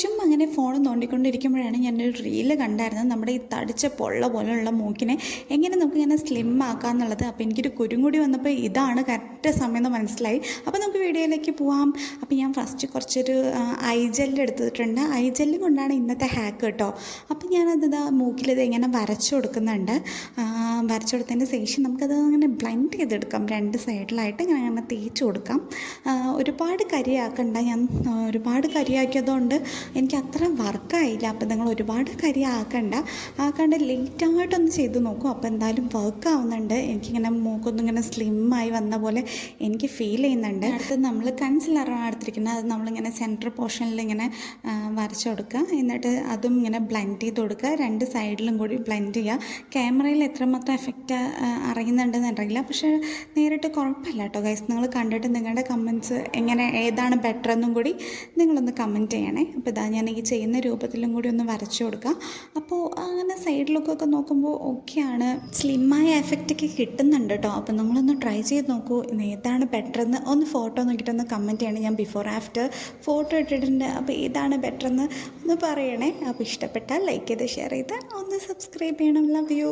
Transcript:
ചുമ്മാ അങ്ങനെ ഫോൺ നോണ്ടിക്കൊണ്ടിരിക്കുമ്പോഴാണ് ഞാനൊരു റീൽ കണ്ടായിരുന്നത്. നമ്മുടെ ഈ തടിച്ച പൊള്ള പോലെയുള്ള മൂക്കിനെ എങ്ങനെ നമുക്ക് ഇങ്ങനെ സ്ലിം ആക്കാം എന്നുള്ളത് അപ്പോൾ എനിക്കൊരു കുരുങ്ങുടി വന്നപ്പോൾ ഇതാണ് കറക്റ്റ് സമയം എന്ന് മനസ്സിലായി. അപ്പോൾ നമുക്ക് വീഡിയോയിലേക്ക് പോവാം. അപ്പോൾ ഞാൻ ഫസ്റ്റ് കുറച്ചൊരു ഐ ജെല്ല് എടുത്തിട്ടുണ്ട്. ഐ ജെല്ല് കൊണ്ടാണ് ഇന്നത്തെ ഹാക്ക് കേട്ടോ. അപ്പോൾ ഞാനത് മൂക്കിലിത് ഇങ്ങനെ വരച്ചു കൊടുക്കുന്നുണ്ട്. വരച്ചു കൊടുത്തതിന് ശേഷം നമുക്കത് അങ്ങനെ ബ്ലെൻഡ് ചെയ്തെടുക്കാം. രണ്ട് സൈഡിലായിട്ട് ഇങ്ങനെ അങ്ങനെ തേച്ച് കൊടുക്കാം. ഒരുപാട് കരിയാക്കണ്ട. ഞാൻ ഒരുപാട് കരിയാക്കിയതുകൊണ്ട് എനിക്ക് അത്ര വർക്കായില്ല. അപ്പം നിങ്ങൾ ഒരുപാട് കരി ആക്കണ്ട ആക്കാണ്ട് ലേറ്റായിട്ടൊന്ന് ചെയ്ത് നോക്കും. അപ്പോൾ എന്തായാലും വർക്ക് ആവുന്നുണ്ട്. എനിക്കിങ്ങനെ മൂക്കൊന്നും ഇങ്ങനെ സ്ലിമ്മായി വന്ന പോലെ എനിക്ക് ഫീൽ ചെയ്യുന്നുണ്ട്. അടുത്ത് നമ്മൾ കൺസിലറാണ് എടുത്തിരിക്കുന്നത്. അത് നമ്മളിങ്ങനെ സെന്റർ പോർഷനിൽ ഇങ്ങനെ വരച്ചു കൊടുക്കുക എന്നിട്ട് അതും ഇങ്ങനെ ബ്ലെൻഡ് ചെയ്ത് കൊടുക്കുക. രണ്ട് സൈഡിലും കൂടി ബ്ലെൻഡ് ചെയ്യുക. ക്യാമറയിൽ എത്രമാത്രം എഫക്റ്റ് അറിയുന്നുണ്ടെന്ന് അറിയില്ല. പക്ഷേ നേരിട്ട് കുഴപ്പമില്ല കേട്ടോ ഗൈസ് നിങ്ങൾ കണ്ടിട്ട് നിങ്ങളുടെ കമന്റ്സ് എങ്ങനെ ഏതാണ് ബെറ്റർ എന്നും കൂടി നിങ്ങളൊന്ന് കമന്റ് ചെയ്യണേ. അപ്പോൾ ഇതാ ഞാൻ ഈ ചെയ്യുന്ന രൂപത്തിലും കൂടി ഒന്ന് വരച്ചു കൊടുക്കാം. അപ്പോൾ അങ്ങനെ സൈഡ് ലുക്കൊക്കെ നോക്കുമ്പോൾ ഓക്കെയാണ് സ്ലിമ്മായ എഫക്റ്റൊക്കെ കിട്ടുന്നുണ്ട് കേട്ടോ. അപ്പോൾ നിങ്ങളൊന്ന് ട്രൈ ചെയ്ത് നോക്കൂ ഏതാണ് ബെറ്റർ എന്ന്. ഒന്ന് ഫോട്ടോ നോക്കിയിട്ടൊന്ന് കമന്റ് ചെയ്യണേ ഞാൻ ബിഫോർ ആഫ്റ്റർ ഫോട്ടോ ഇട്ടിട്ടുണ്ട്. അപ്പോൾ ഏതാണ് ബെറ്റർ എന്ന് ഒന്ന് പറയണേ. അപ്പോൾ ഇഷ്ടപ്പെട്ടാൽ ലൈക്ക് ചെയ്ത് ഷെയർ ചെയ്ത് ഒന്ന് സബ്സ്ക്രൈബ് ചെയ്യണം. Love you